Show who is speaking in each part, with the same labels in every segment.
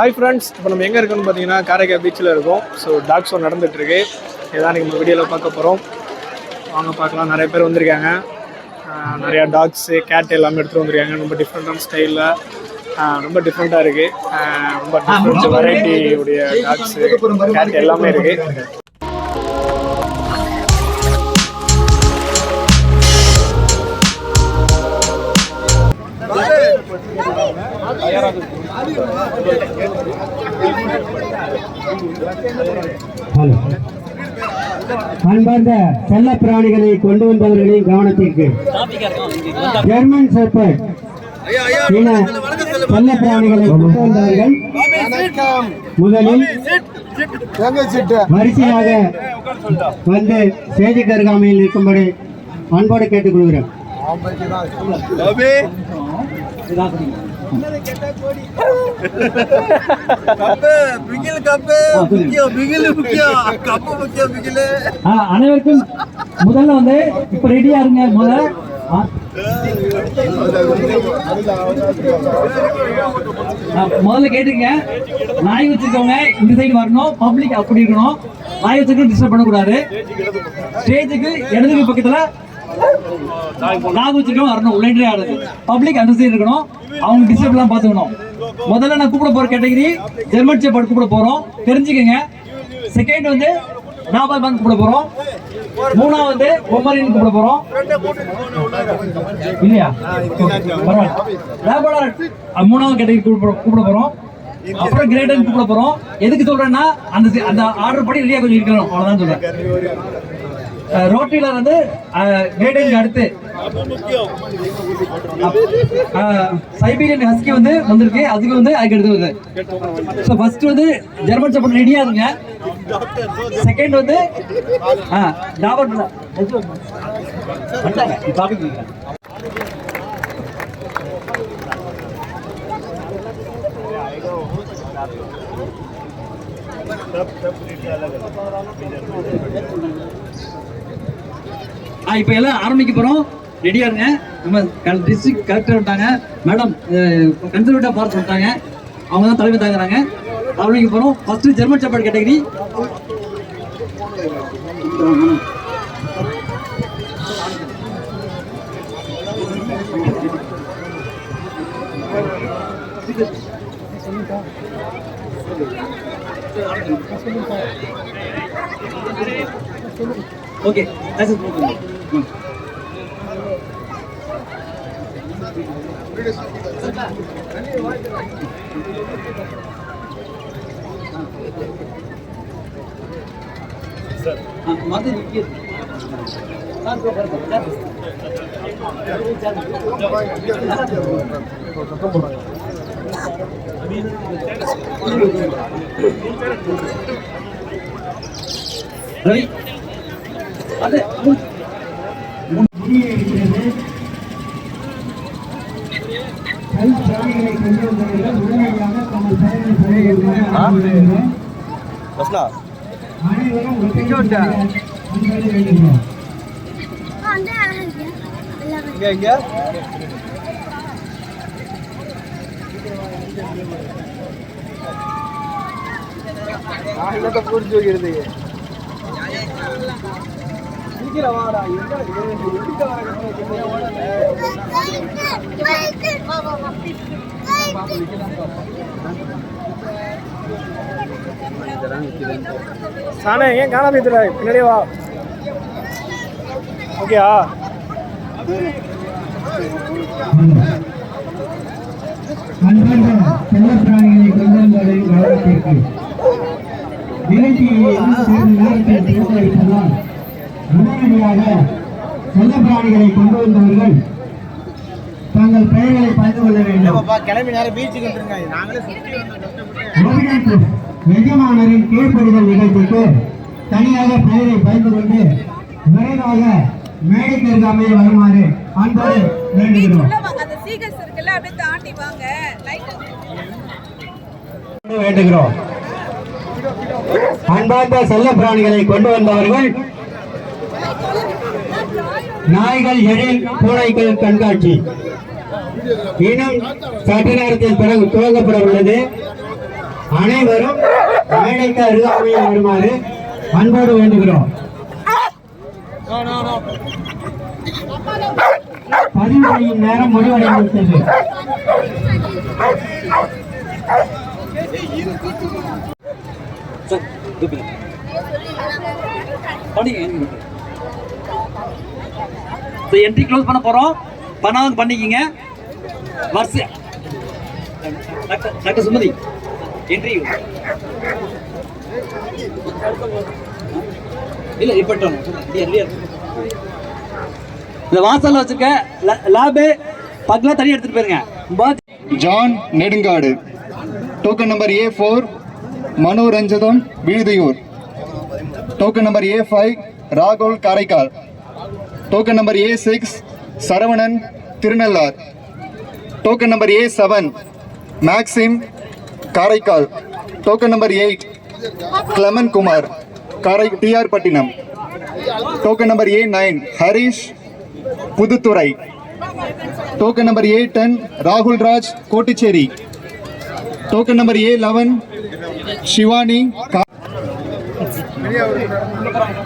Speaker 1: Hi friends இப்போ நம்ம எங்கே இருக்கோம்னு பார்த்தீங்கன்னா காரைக்கா பீச்சில் இருக்கோம். ஸோ டாக் ஷோ நடந்துகிட்ருக்கு இதான் நம்ம வீடியோவில் பார்க்க போகிறோம் வாங்க பார்க்கலாம். நிறைய பேர் வந்திருக்காங்க. நிறையா டாக்ஸு கேட் எல்லாமே எடுத்துகிட்டு வந்திருக்காங்க. ரொம்ப டிஃப்ரெண்ட்டான ஸ்டைலில் ரொம்ப டிஃப்ரெண்ட்டாக இருக்குது ரொம்ப டிஃப்ரெண்ட் வெரைட்டி உடைய டாக்ஸு கேட் எல்லாமே இருக்குது
Speaker 2: அன்பார்ந்த செல்ல பிராணிகளை கொண்டு வந்தவர்களின் கவனத்திற்கு. German shepherd. செல்ல பிராணிகளை கொண்டு வந்தவர்கள் முதலில் வரிசையாக வந்து செய்தி கருகாமையில் இருக்கும்படி அன்போடு கேட்டுக்கொள்கிறேன்.
Speaker 3: பிகில் கப்பு முக்கியம் பிகில் முக்கியம். கப்பு முக்கியம்
Speaker 4: அனைவருக்கும் முதல்ல வந்து இப்ப ரெடியா இருங்க முதல்ல. முதல்ல கேட்டுங்க நாய் வச்சிருக்கவங்க இந்த சைடு வரணும். பப்ளிக் அப்படி இருக்கணும். நாய் வச்சிருக்கணும் டிஸ்டர்ப் பண்ணக்கூடாது. ஸ்டேஜுக்கு இடதுக்கு பக்கத்துல நாகு கொஞ்சம் வரணும். உள்ளே ஆடுது. பப்ளிக் அந்த சைடு இருக்கணும். அவங்க டிஸ்டர்ப்லாம் பார்த்துக்கணும். முதல்ல நான் கூப்பிட போகிற கேட்டகரி ஜெர்மன் சேப்பாடு கூப்பிட போகிறோம் தெரிஞ்சுக்கங்க. செகண்ட் வந்து நாபால் பந்த் கூப்பிட போகிறோம் மூணாவது பொம்மரின் கூப்பிட போகிறோம் இல்லையா? பரவாயில்ல. மூணாவது கேட்டகரி கூப்பிட கூப்பிட போறோம். அப்புறம் கிரேடன் கூப்பிட போகிறோம் எதுக்கு சொல்கிறேன்னா அந்த அந்த ஆர்டர் படி ரெடியாக கொஞ்சம் இருக்கணும். அவ்வளோதான் சொல்கிறேன் ரோட்டில வந்து கிரேடனுக்கு அடுத்து சைபீரியன் ஹஸ்கி வந்து வந்திருக்கு அதுக்கு வந்து அதுக்கு எடுத்து வருது ஸோ ஃபர்ஸ்ட் வந்து ஜெர்மன் சப்போர்ட் ரெடியா இருங்க செகண்ட் வந்து டாபர் வந்துட்டாங்க இப்ப பாக்குறீங்க ஆ இப்போ எல்லாம் ஆரம்பிக்க போகிறோம் ரெடியாக இருங்க. நம்ம டிஸ்ட்ரிக்ட் கலெக்டர் வந்துட்டாங்க. மேடம் கன்சர்வேட்டிவ் பார்த்து வந்துட்டாங்க. அவங்க தான் தலைமை தாங்குறாங்க. ஆரம்பிக்க போகிறோம் ஃபஸ்ட்டு ஜெர்மன் சாப்பாடு கேட்டகரி ஓகே மருந்து ரவி அது ரவி அது
Speaker 2: கல் பிராணிகளை கொண்டு வந்தவர்கள் உடனடியாக தங்கள் அனைவரும் வேண்டுகிறோம்.
Speaker 3: புரிஞ்சு சீக்கிரம் வாடா
Speaker 1: சாணே ஏன் காணாம இதில் பின்னாடியே வா. ஓகேயா?
Speaker 2: அன்பார்ந்த செல்ல பிராணிகளை கொண்டு நிகழ்ச்சியை நேரத்தில் உடனடியாக செல்ல பிராணிகளை கொண்டு வந்தவர்கள் தங்கள் பெயர்களை பகிர்ந்து கொள்ள வேண்டும்.
Speaker 3: கிளம்பி நேரம் பீச்சுக்கு
Speaker 2: எஜமானரின் கீழ்ப்படிதல் நிகழ்ச்சிக்கு தனியாக பெயரை பகிர்ந்து கொண்டு விரைவாக மேடைக்கு அருகாமையில் வருமாறு அன்போடு வேண்டுகிறோம். வேண்டுகிறோம். அன்பார்ந்த செல்ல பிராணிகளை கொண்டு வந்தவர்கள் நாய்கள் எழில் பூனைகள் கண்காட்சி. இன்னும் சற்று நேரத்தில் பிறகு துவங்கப்பட உள்ளது அனைவரும் மேடைக்கு அருகாமையில் வருமாறு அன்போடு வேண்டுகிறோம். பதிவு செய்யும் நேரம் முடிவடைந்து விட்டது
Speaker 4: சார் ஸோ என்ட்ரி க்ளோஸ் பண்ண போகிறோம் பண்ணாதவங்க பண்ணிக்கிங்க. வரிசை டாக்டர் டாக்டர் சுமதி என்ட்ரி இல்ல இப்போ இந்த வாசல்ல வச்சிருக்க லேபு பக்கெல்லாம் தனியாக எடுத்துகிட்டு போயிருங்க. பாத்
Speaker 5: John Nedungadu token number A four மனோரஞ்சதம் Vizhuthiyur token number A five ராகுல் Karaikal token number A six Saravanan Thirunallar token number A seven Maxim Karaikal token number eight கிளமன் Kumar காரை TR Pattinam token number A nine Harish Puduthurai token number A ten ராகுல் Raj Kottucherry token number ஏ eleven Shivani கா-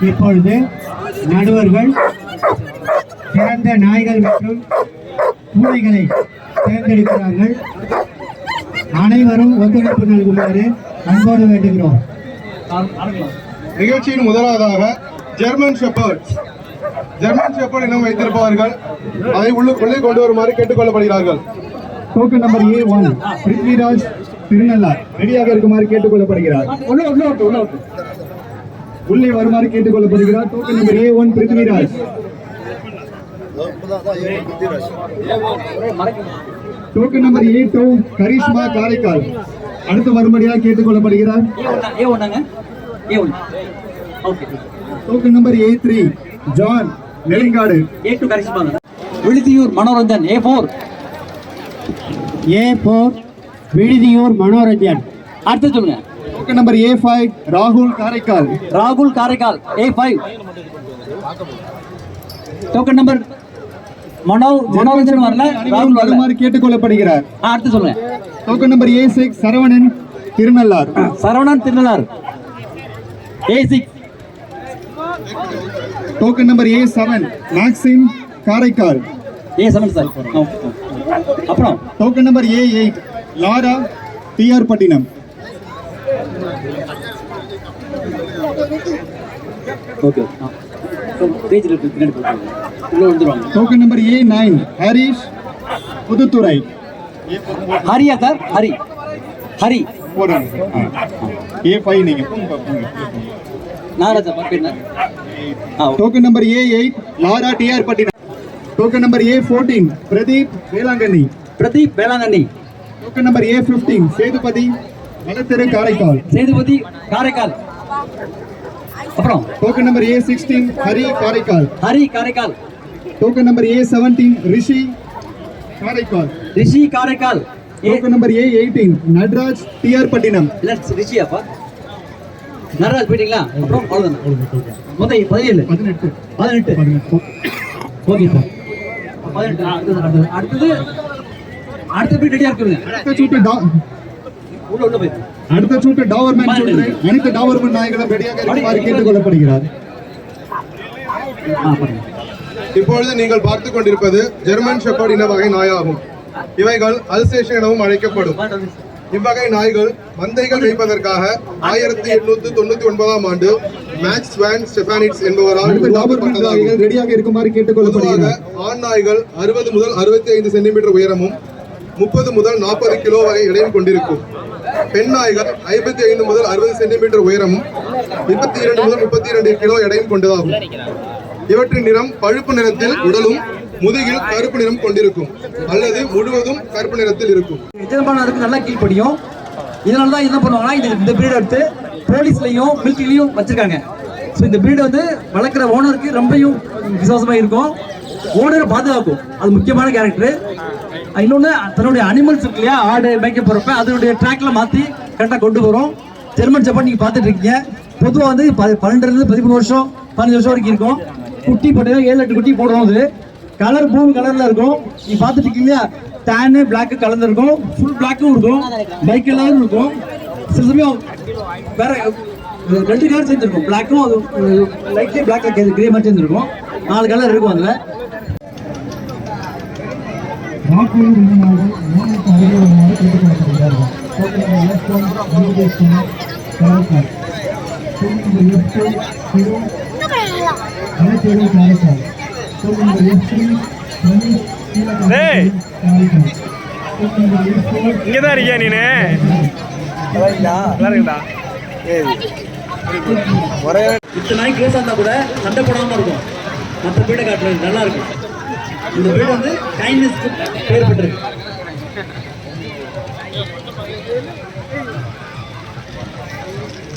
Speaker 2: இப்பொழுது நடுவர்கள் சிறந்த நாய்கள் மற்றும் பூனைகளை தேர்ந்தெடுக்கிறார்கள். அனைவரும் ஒத்துழைப்பு நல்குமாறு அன்போடு வேண்டுகிறோம்.
Speaker 6: நிகழ்ச்சியின் முதலாவதாக ஜெர்மன் ஷெப்பர்ட். ஜெர்மன் ஷெப்பர்ட் இனம் வைத்திருப்பவர்கள் அதை உள்ளுக்குள்ளே கொண்டு வருமாறு கேட்டுக்கொள்ளப்படுகிறார்கள்.
Speaker 5: டோக்கன் நம்பர் ஏ ஒன் பிருத்விராஜ் திருநள்ளார் ரெடியாக இருக்குமாறு கேட்டுக்கொள்ளப்படுகிறார்.
Speaker 4: உள்ள
Speaker 5: வருமாறு கேட்டுக்கொள்ளப்படுகிறார். டோக்கன் நம்பர் ஏ ஒன் பிருத்விராஜ் டோக்கன் நம்பர் ஏ டூ கரிஷ்மா காரைக்கால் அடுத்து வரும்படியாக கேட்டுக்கொள்ளப்படுகிறார். Token number A three John Nedungadu
Speaker 4: A two கரிஷ்மாங்க Vizhuthiyur Manoranjan A four
Speaker 2: ஏ போர் விடுதியூர் மனோரஞ்சன்.
Speaker 4: அடுத்து சொல்லுங்க.
Speaker 5: டோக்கன் நம்பர் ஏ ஃபைவ் ராகுல் காரைக்கால்
Speaker 4: ராகுல் Karaikal A five token number மனோ மனோரஞ்சன் வரல ராகுல்
Speaker 5: வருமாறு கேட்டுக்கொள்ளப்படுகிறார்.
Speaker 4: அடுத்து சொல்லுங்க.
Speaker 5: Token number A six Saravanan Thirunallar
Speaker 4: Saravanan Thirunallar A six
Speaker 5: token number A seven Maxim Karaikal
Speaker 4: A seven sir அப்புறம்
Speaker 5: token number A eight Lara TR Pattinam
Speaker 4: okay page இருக்கு. பின்னாடி உள்ள வந்துருவாங்க.
Speaker 5: Token number A nine Harish Puduthurai
Speaker 4: Hariya sir Hari Hari
Speaker 5: A five நீங்க போங்க, போங்க.
Speaker 4: நாகராஜா பேர் என்ன? ஆ
Speaker 5: token number A eight Lara TR Pattinam token number A fourteen Pradeep Velankanni
Speaker 4: Pradeep Velankanni
Speaker 5: token number A fifteen Sethupathi Valatheru Karaikal
Speaker 4: Sethupathi Karaikal அப்புறம்
Speaker 5: token number A sixteen Hari Karaikal
Speaker 4: Hari Karaikal.
Speaker 5: Token number A seventeen Rishi Karaikal
Speaker 4: Rishi Karaikal.
Speaker 5: Token number A eighteen Natraj TR Pattinam
Speaker 4: இல்ல ரிஷியாப்பா. நடராஜ் போயிட்டீங்களா? அப்புறம் அவ்வளவுதான். மொத்தம் பதினேழு.
Speaker 5: பதினெட்டு.
Speaker 4: பதினெட்டு. Okay sir பதினெட்டு. அடுத்தது அடுத்த போய் ரெடியா இருக்குங்க உள்ள உள்ள போய்
Speaker 5: அடுத்த சூட்டு டாவர்மேன் சூட்டு அனைத்து டாவர்மேன் நாய்களும் ரெடியாக இருக்குமாறு
Speaker 4: பண்ணுங்க
Speaker 6: இப்பொழுது நீங்கள் பார்த்து கொண்டிருப்பது ஜெர்மன் ஷெப்பர்ட் இன வகை நாயாகும். இவைகள் அல்சேஷன் எனவும் அழைக்கப்படும். இவ்வகை நாய்கள் மந்தைகள் வைப்பதற்காக ஆயிரத்தி எண்ணூத்தி தொண்ணூத்தி ஒன்பதாம் ஆண்டு மேக்ஸ் வேன் ஸ்டெபானிட்ஸ் என்பவரால்
Speaker 5: ரெடியாக இருக்குமாறு
Speaker 6: பொதுவாக
Speaker 5: கேட்டுக்கொள்ளப்படுகிறார்
Speaker 6: ஆண் நாய்கள் அறுபது முதல் அறுபத்தி ஐந்து சென்டிமீட்டர் உயரமும் முப்பது முதல் நாற்பது கிலோ வரை எடையும் கொண்டிருக்கும். பெண் நாய்கள் ஐம்பத்தி ஐந்து முதல் அறுபது சென்டிமீட்டர் உயரமும் இருபத்தி இரண்டு முதல் முப்பத்தி இரண்டு கிலோ எடையும் கொண்டதாகும். இவற்றின் நிறம் பழுப்பு நிறத்தில் உடலும் முதுகில் கருப்பு நிறம் கொண்டிருக்கும். அல்லது முழுவதும் கருப்பு நிறத்தில் இருக்கும்.
Speaker 4: எஜமான் நல்லா கீழ்படியும் இதனால தான் என்ன பண்ணுவாங்கன்னா இந்த இந்த பிரீட் எடுத்து போலீஸ்லையும் மிலிட்டரிலையும் வச்சிருக்காங்க. ஸோ இந்த பிரீடு வந்து வளர்க்குற ஓனருக்கு ரொம்பையும் விசுவாசமாக இருக்கும். ஓனரை பாதுகாக்கும். அது முக்கியமான கேரக்டர் இன்னொன்று தன்னுடைய அனிமல்ஸ் இருக்கு இல்லையா ஆடு மேய்க்க போகிறப்ப அதனுடைய ட்ராக்ல மாற்றி கரெக்டாக கொண்டு வரும். ஜெர்மன் ஜப்பான் நீங்கள் பார்த்துட்டு இருக்கீங்க பொதுவாக வந்து ப- பன்னெண்டுலேருந்து பதிமூணு வருஷம் பதினஞ்சு வருஷம் வரைக்கும் இருக்கும். குட்டி போட்டீங்கன்னா ஏழு எட்டு குட்டி போடும் அது. கலர் ப்ளூ கலரில் இருக்கும். நீ பார்த்துட்டு இருக்கீங்க இல்லையா டேனு பிளாக்கு கலந்துருக்கும் ஃபுல் பிளாக்கும் இருக்கும் பைக் எல்லாரும் இருக்கும். சில சமயம் வேற ரெண்டு கலர் சேர்ந்துருக்கும். பிளாக்கும் அது லைட்லி பிளாக் கிரே மாதிரி சேர்ந்துருக்கும். நாலு கலர் இருக்கும் அதில்.
Speaker 5: வாக்குறுதி விருந்தினர்கள் மூணுக்கு அருகே வருமாறு கேட்டுக்கொள்ளப்படுகிறார்கள் காரைக்கால் காரைக்கால்
Speaker 1: இருக்கியா நீனு இருக்குடா
Speaker 4: இத்தனை நாய் க்ளோஸ் இருந்தால் கூட சண்டை போடாமல் இருக்கும். மற்ற பீடை காட்டுறது நல்லா இருக்கும். இந்த பீடை வந்து கைண்ட்னஸ்க்கு பேர் பெற்றிருக்கு.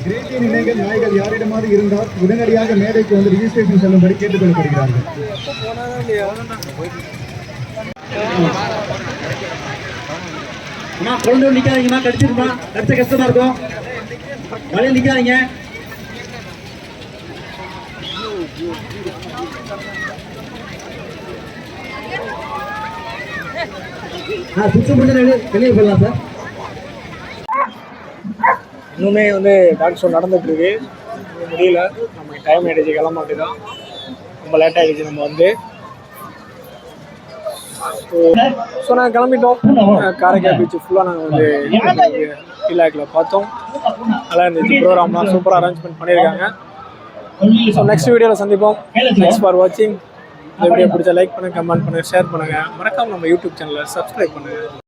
Speaker 5: கிரேட்டிய நிலைகள் நாய்கள் யாரிடமாவது இருந்தால் உடனடியாக மேடைக்கு வந்து ரிஜிஸ்ட்ரேஷன் செல்லும்படி கேட்டுக்கொள்ளப்படுகிறார்கள்.
Speaker 4: குழந்தை நிற்காதீங்கம்மா கடிச்சிருமா கடிச்ச கஷ்டமா இருக்கும். வழியில் நிற்காதீங்க ஆ சுத்தம் பண்ணி வெளியே போடலாம் சார்.
Speaker 1: இன்னுமே வந்து டாக் ஷோ நடந்துட்டு இருக்கு முடியல. நமக்கு டைம் ஆயிடுச்சு கிளம்ப தான் ரொம்ப லேட் ஆயிடுச்சு நம்ம வந்து. ஸோ நாங்கள் கிளம்பிட்டோம். காரைக்கால் பீச் ஃபுல்லாக நாங்கள் வந்து ஃபீலாக்கில் பார்த்தோம். நல்லா இருந்துச்சு. ப்ரோக்ராம்லாம் சூப்பராக அரேஞ்ச்மெண்ட் பண்ணியிருக்காங்க. ஸோ நெக்ஸ்ட் வீடியோவில் சந்திப்போம். தேங்க்ஸ் ஃபார் வாட்சிங் இந்த வீடியோ பிடிச்சா லைக் பண்ணுங்கள் கமெண்ட் பண்ணுங்கள் ஷேர் பண்ணுங்கள் மறக்காமல் நம்ம யூடியூப் சேனலை சப்ஸ்கிரைப் பண்ணுங்கள்